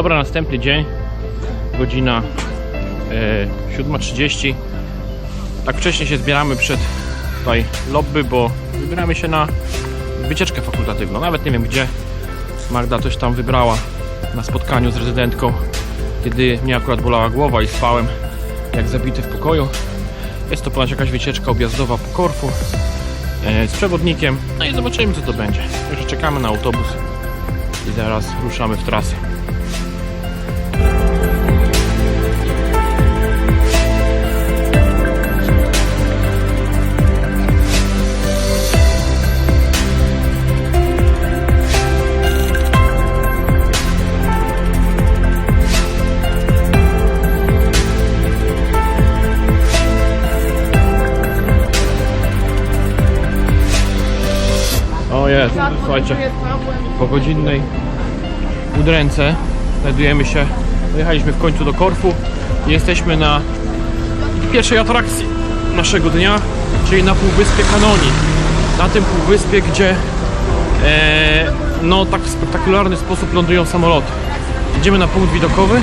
Dobra, następny dzień, godzina e, 7.30. Tak wcześnie się zbieramy przed tutaj lobby, bo wybieramy się na wycieczkę fakultatywną. Nawet nie wiem gdzie. Magda coś tam wybrała na spotkaniu z rezydentką, kiedy mnie akurat bolała głowa i spałem jak zabity w pokoju. Jest to ponoć jakaś wycieczka objazdowa po Korfu e, z przewodnikiem. No i zobaczymy co to będzie. Także czekamy na autobus i zaraz ruszamy w trasę. Słuchajcie, po godzinnej udręce znajdujemy się, dojechaliśmy w końcu do Korfu i jesteśmy na pierwszej atrakcji naszego dnia, czyli na Półwyspie Kanoni. Na tym półwyspie, gdzie e, no tak w spektakularny sposób lądują samoloty. Idziemy na punkt widokowy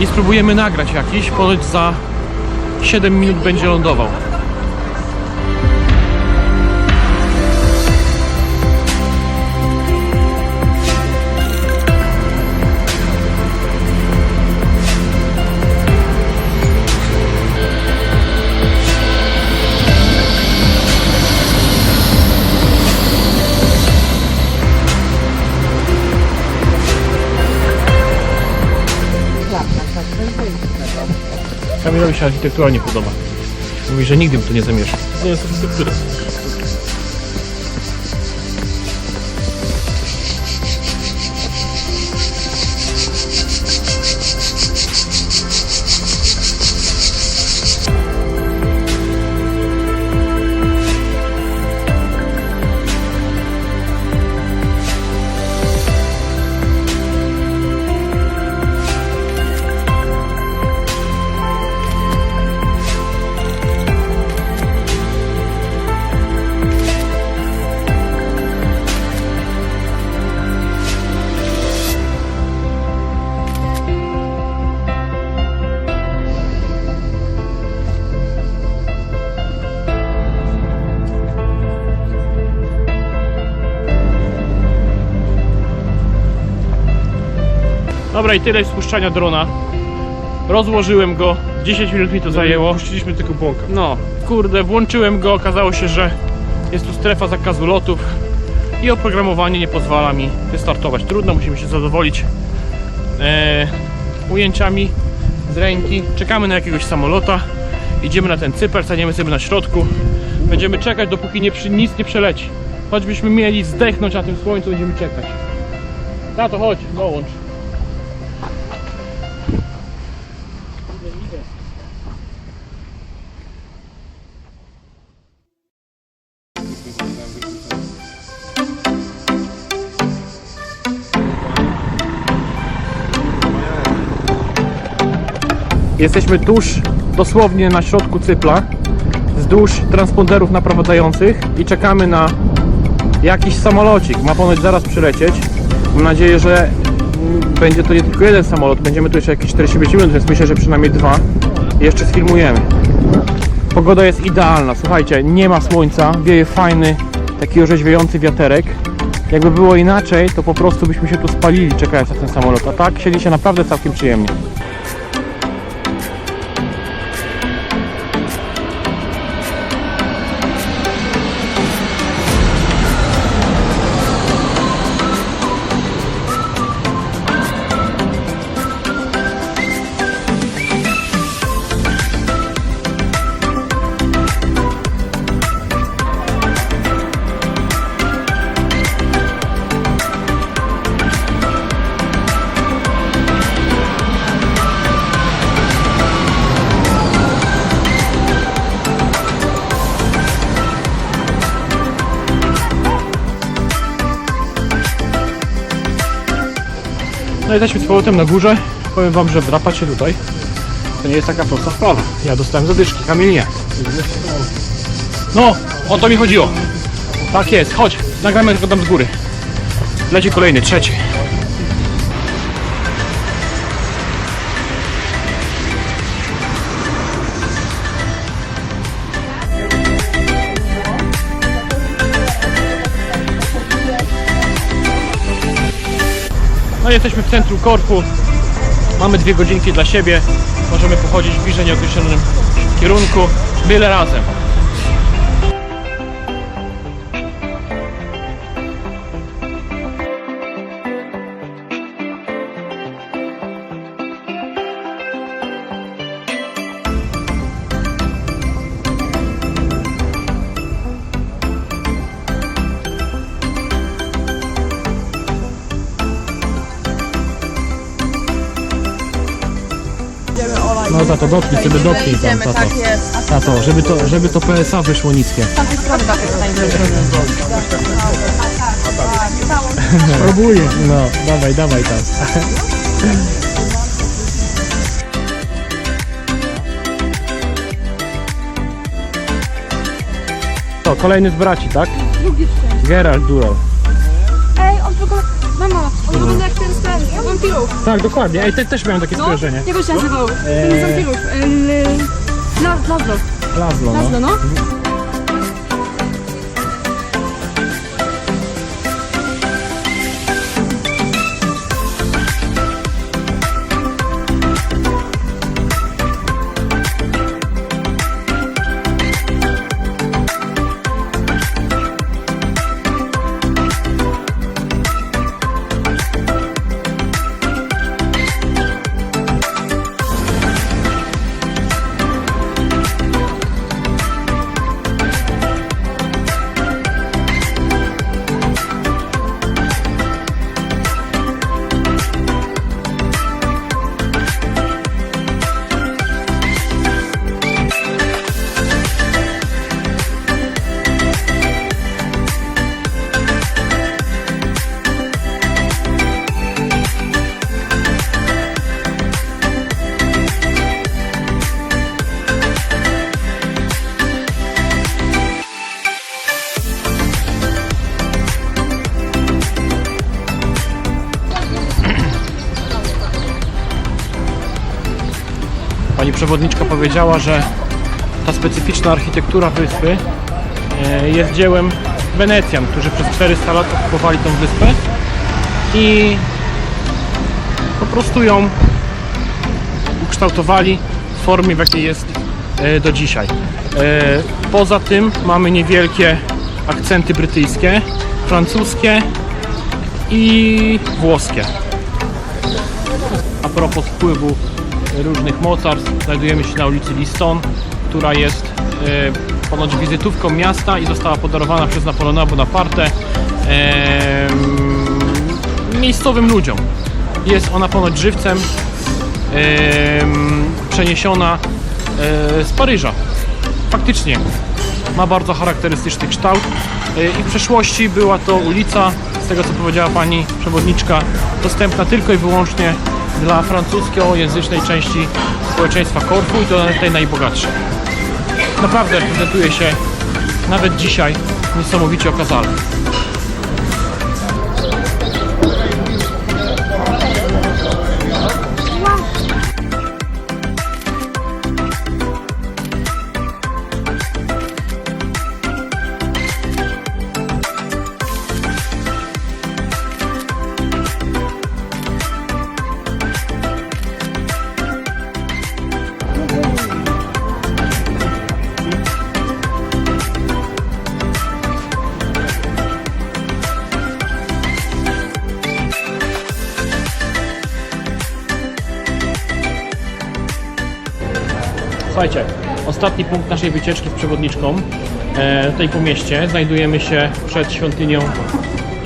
i spróbujemy nagrać jakiś, ponoć za 7 minut będzie lądował. Kamilowi się architektura nie podoba. Mówi, że nigdy by tu nie zamieszkał. Nie jest architektura. Dobra i tyle spuszczania drona. Rozłożyłem go, 10 minut mi to zajęło. Puściliśmy tylko błąka. No, kurde, włączyłem go, okazało się, że jest tu strefa zakazu lotów i oprogramowanie nie pozwala mi wystartować. Trudno, musimy się zadowolić e, ujęciami z ręki. Czekamy na jakiegoś samolota, idziemy na ten cyper, staniemy sobie na środku. Będziemy czekać, dopóki nie, przy, nic nie przeleci. Choćbyśmy mieli zdechnąć na tym słońcu, będziemy czekać. Tato, chodź, dołącz. Jesteśmy tuż, dosłownie na środku cypla, wzdłuż transponderów naprowadzających i czekamy na jakiś samolocik. Ma ponoć zaraz przylecieć. Mam nadzieję, że mm, będzie to nie tylko jeden samolot, będziemy tu jeszcze jakieś 45 minut, więc myślę, że przynajmniej dwa. Jeszcze sfilmujemy. Pogoda jest idealna, słuchajcie, nie ma słońca, wieje fajny, taki orzeźwiający wiaterek. Jakby było inaczej, to po prostu byśmy się tu spalili czekając na ten samolot, a tak siedzi się naprawdę całkiem przyjemnie. No jesteśmy z powrotem na górze. Powiem wam, że wdrapać się tutaj to nie jest taka prosta sprawa. Ja dostałem zadyszki, Kamil nie. No, o to mi chodziło. Tak jest, chodź, nagramy tylko tam z góry. Leci kolejny, trzeci. Jesteśmy w centrum Korfu. Mamy dwie godzinki dla siebie. Możemy pochodzić w bliżej nieokreślonym kierunku. Byle razem. No tato, dotknij sobie, dotknij tam, Idziemy, tato. tak jest. Tato, żeby to, żeby to PSA wyszło niskie. Z tamtej strony tak jest Próbuję. No, dawaj, dawaj tam. To, kolejny z braci, tak? Drugi. Ej, on Mama, on wygląda jak ten z z wampirów. Tak, dokładnie. Ej, te, też miałem takie No, skojarzenie. jak on się nazywał? Ten z wampirów. Lazlo. Lazlo, no. Lazlo, no. Przewodniczka powiedziała, że ta specyficzna architektura wyspy e, jest dziełem Wenecjan, którzy przez 400 lat okupowali tą wyspę i po prostu ją ukształtowali w formie, w jakiej jest e, do dzisiaj. E, Poza tym mamy niewielkie akcenty brytyjskie, francuskie i włoskie. A propos wpływu różnych mocarstw, znajdujemy się na ulicy Liston, która jest e, ponoć wizytówką miasta i została podarowana przez Napoleona Bonaparte em, miejscowym ludziom. Jest ona ponoć żywcem em, przeniesiona e, z Paryża. Faktycznie ma bardzo charakterystyczny kształt e, i w przeszłości była to ulica, z tego co powiedziała pani przewodniczka, dostępna tylko i wyłącznie dla francuskojęzycznej części społeczeństwa Korfu i to tej najbogatszej. Naprawdę prezentuje się nawet dzisiaj niesamowicie okazale. Ostatni punkt naszej wycieczki z przewodniczką. E, tutaj po mieście znajdujemy się przed świątynią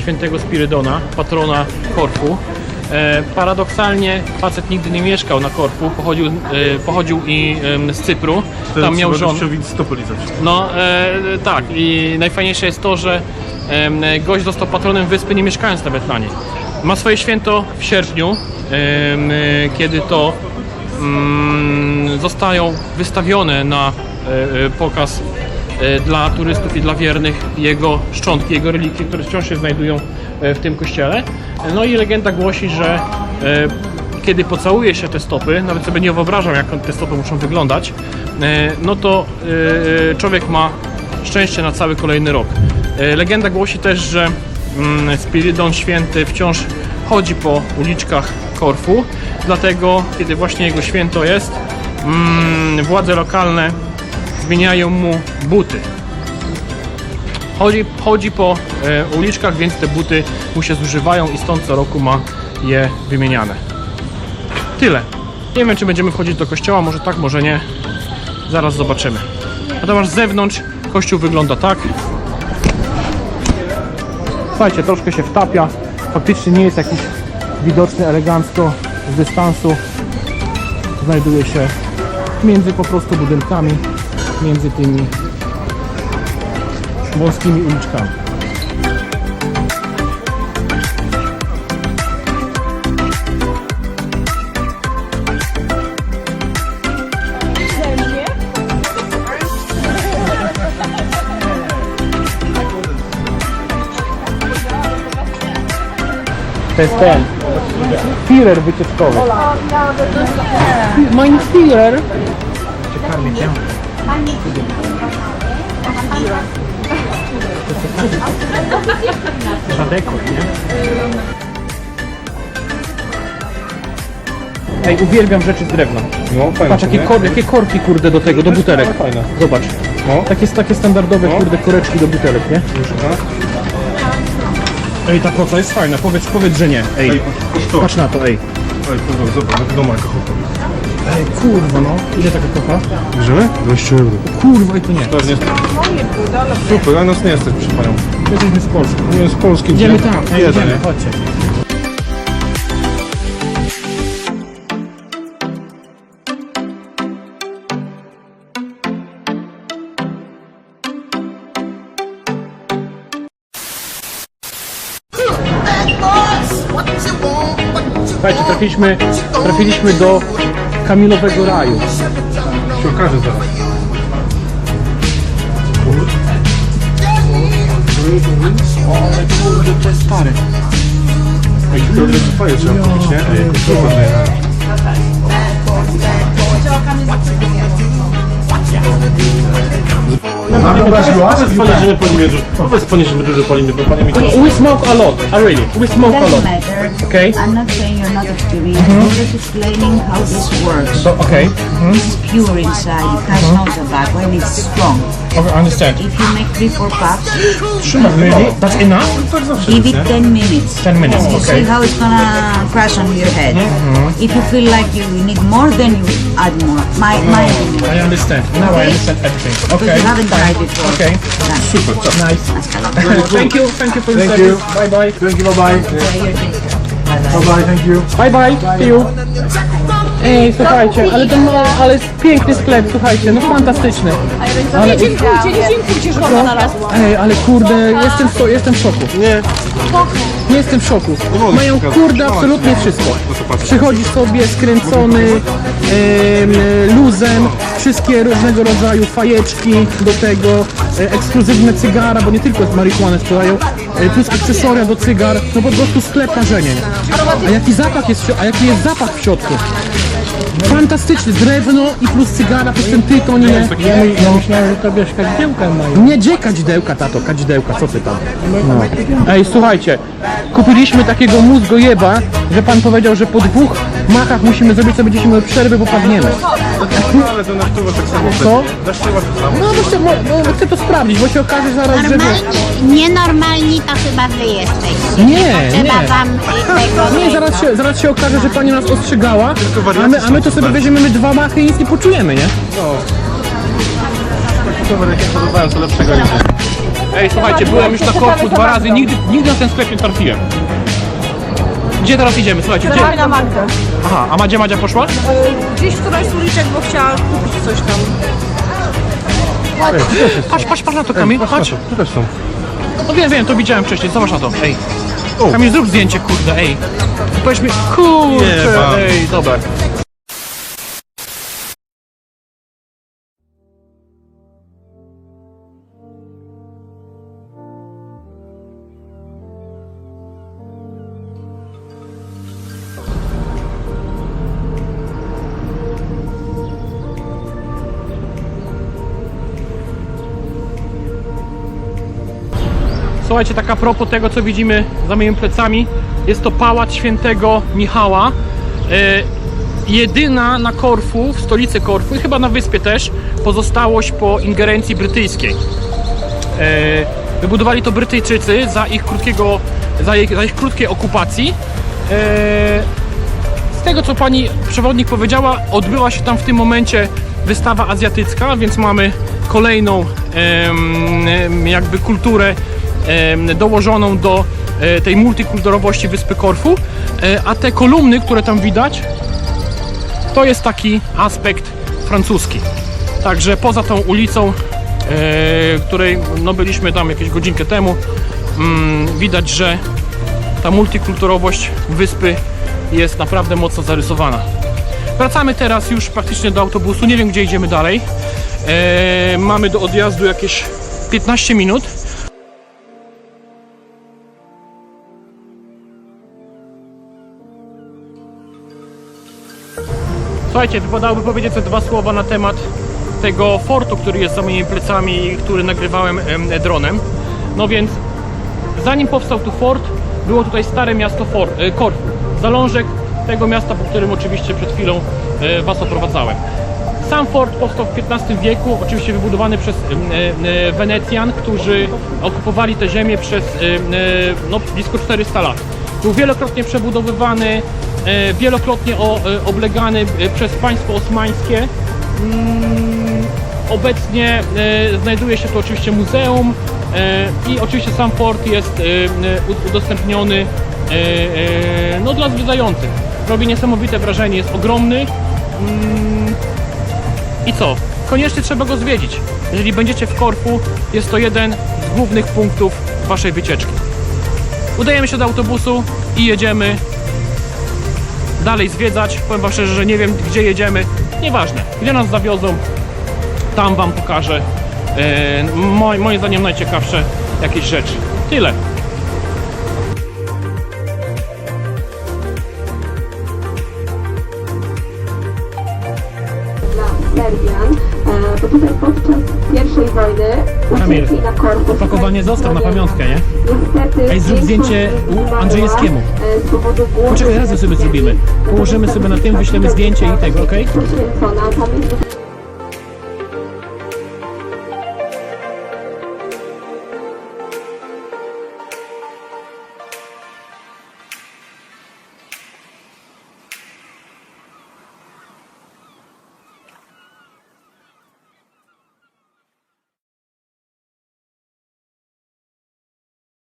świętego Spirydona, patrona Korfu. E, paradoksalnie facet nigdy nie mieszkał na Korfu, pochodził, e, pochodził i em, z Cypru. Tam miał żonę. No e, tak i najfajniejsze jest to, że em, gość został patronem wyspy nie mieszkając nawet na niej. Ma swoje święto w sierpniu, e, kiedy to zostają wystawione na e, e, pokaz e, dla turystów i dla wiernych jego szczątki, jego relikwie, które wciąż się znajdują w tym kościele. No i legenda głosi, że kiedy pocałuje się te stopy, nawet sobie nie wyobrażam, jak te stopy muszą wyglądać, no to człowiek ma szczęście na cały kolejny rok. Legenda głosi też, że mm, Spiridon Święty wciąż chodzi po uliczkach Korfu, dlatego kiedy właśnie jego święto jest, mm, władze lokalne zmieniają mu buty. Chodzi, chodzi po e, uliczkach, więc te buty mu się zużywają i stąd co roku ma je wymieniane. Tyle. Nie wiem, czy będziemy wchodzić do kościoła, może tak, może nie. Zaraz zobaczymy. Natomiast z zewnątrz kościół wygląda tak. Słuchajcie, troszkę się wtapia. Faktycznie nie jest jakiś widoczny elegancko z dystansu. Znajduje się między po prostu budynkami, między tymi wąskimi uliczkami. To jest ten. Firer wycieczkowy. Mein. Ciekawie, cię. Żadeko, nie? Ej, uwielbiam rzeczy z drewna. No, fajne. Patrz, jakie, kor, jakie korki, kurde, do tego, do butelek. Fajne. Zobacz. No. Takie, takie standardowe, kurde, koreczki do butelek, nie? Ej, ta koca jest fajna, powiedz, powiedz, że nie. Ej, patrz na to, ej. Oj, kurwa, zobacz, jak doma chłopa. Ej, kurwa, no. Ile taka kocha? Bierzemy? 20 euro. Kurwa, i to nie. Pewnie. Super, ale nas nie jesteś, proszę panią. Jesteśmy z Polski. Nie z Polski. Idziemy tam, ej, Jeden, idziemy, nie? chodźcie. Trafiliśmy, trafiliśmy do Kamilowego Raju. Się okaże zaraz. Kurde, to jest stary. Ej, to jest fajne, trzeba kupić, nie? Ej, kurwa, nie. Powiedz pani, że my palimy dużo. Powiedz pani, że my dużo palimy, bo pani mi to... We smoke a lot, uh, really. We smoke a lot. Okay. I'm not saying you're not experienced. I'm just explaining how this works. So, okay. Mm-hmm. It's pure inside. It has no tobacco and it's strong. Okay, I understand. If you make three, four puffs, Really? That's enough? give it 10 minutes. 10 minutes, You okay. see how it's gonna crash on your head. Mm-hmm. If you feel like you need more, then you add more. My, oh, my opinion. I understand. Now I understand everything. Because Okay. you haven't tried before. Okay. Done. Super, Nice. thank you. Thank you for your Thank service. you. Bye bye. Thank you, bye bye bye. Thank you. Bye bye. See you. Ej, słuchajcie, ale to ma, ale jest piękny sklep, słuchajcie, no fantastyczny. Ale, Nie dziękujcie, nie dziękujcie, że ona znalazła. ej, ale kurde, jestem w, jestem w szoku. Nie. Nie jestem w szoku. mogę Mają kurde absolutnie wszystko. Przychodzisz sobie skręcony em, luzem, wszystkie różnego rodzaju fajeczki, do tego ekskluzywne cygara, bo nie tylko z marihuany sprzedają, e, plus akcesoria do cygar, no po prostu sklep marzenień. A jaki zapach jest, a jaki jest zapach w środku? Fantastyczny, drewno i plus cygara, plus ten tytoń, nie? Ja, ja myślałem, że to wiesz, kadzidełka mają. Nie, gdzie kadzidełka, tato, kadzidełka, co ty tam? No. Ej, słuchajcie, kupiliśmy takiego mózgojeba, że pan powiedział, że po dwóch machach musimy zrobić sobie 10 minut przerwy, bo padniemy. Ale to na tak samo. Co? Na sztywa tak samo. No, bo chcę, to sprawdzić, bo się okaże zaraz, że... Normalni, nienormalni to chyba wy jesteście. Nie, Trzeba nie. wam y, tego... Nie, zaraz się, zaraz się okaże, że pani nas ostrzegała, a my, a my to sobie weźmiemy my dwa machy i nic nie poczujemy, nie? Super, jak ja podobałem, co lepszego nie wiem. Ej, słuchajcie, byłem już na korku dwa razy, nigdy, nigdy na ten sklep nie trafiłem. Gdzie teraz idziemy? Słuchajcie, gdzie? na Magdę. Aha, a Madzia Madzia poszła? Gdzieś w którejś z uliczek, bo chciała kupić coś tam. Patrz, patrz, patrz na to, Kamil, patrz. Tu też są. No wiem, wiem, to widziałem wcześniej, zobacz na to, ej. O. Kamil, zrób zdjęcie, kurde, ej. Powiedz mi, kurczę, pan. ej, dobra. Słuchajcie, tak a propos tego, co widzimy za moimi plecami, jest to pałac świętego Michała. E, jedyna na Korfu, w stolicy Korfu i chyba na wyspie też, pozostałość po ingerencji brytyjskiej. E, wybudowali to Brytyjczycy za ich krótkiego, za ich, za ich krótkiej okupacji. E, z tego co pani przewodnik powiedziała, odbyła się tam w tym momencie wystawa azjatycka, więc mamy kolejną jakby kulturę dołożoną do e, tej multikulturowości wyspy Korfu. E, a te kolumny, które tam widać, to jest taki aspekt francuski. Także poza tą ulicą, e, której no, byliśmy tam jakieś godzinkę temu, mm, widać, że ta multikulturowość wyspy jest naprawdę mocno zarysowana. Wracamy teraz już praktycznie do autobusu. Nie wiem, gdzie idziemy dalej. E, mamy do odjazdu jakieś 15 minut. Słuchajcie, wypadałoby powiedzieć te dwa słowa na temat tego fortu, który jest za moimi plecami i który nagrywałem em, dronem. No więc zanim powstał tu fort, było tutaj stare miasto For, e, Korfu. Zalążek tego miasta, po którym oczywiście przed chwilą e, Was oprowadzałem. Sam fort powstał w XV wieku, oczywiście wybudowany przez e, Wenecjan, którzy okupowali tę ziemię przez no, blisko 400 lat. Był wielokrotnie przebudowywany, wielokrotnie o, e, oblegany e, przez państwo osmańskie. Mm, Obecnie e, znajduje się tu oczywiście muzeum e, i oczywiście sam fort jest e, e, udostępniony e, e, no, dla zwiedzających. Robi niesamowite wrażenie, jest ogromny. Mm, I co? Koniecznie trzeba go zwiedzić. Jeżeli będziecie w Korfu, jest to jeden z głównych punktów waszej wycieczki. Udajemy się do autobusu i jedziemy dalej zwiedzać. Powiem wam szczerze, że nie wiem gdzie jedziemy. Nieważne, gdzie nas zawiozą, tam wam pokażę e, moim, moim zdaniem najciekawsze jakieś rzeczy. Tyle. Opakowanie zostaw na pamiątkę, nie? Ej, zrób zdjęcie Andrzejewskiemu. Poczekaj, razem sobie zrobimy. Położymy sobie na tym, wyślemy zdjęcie i tego, okej? Jest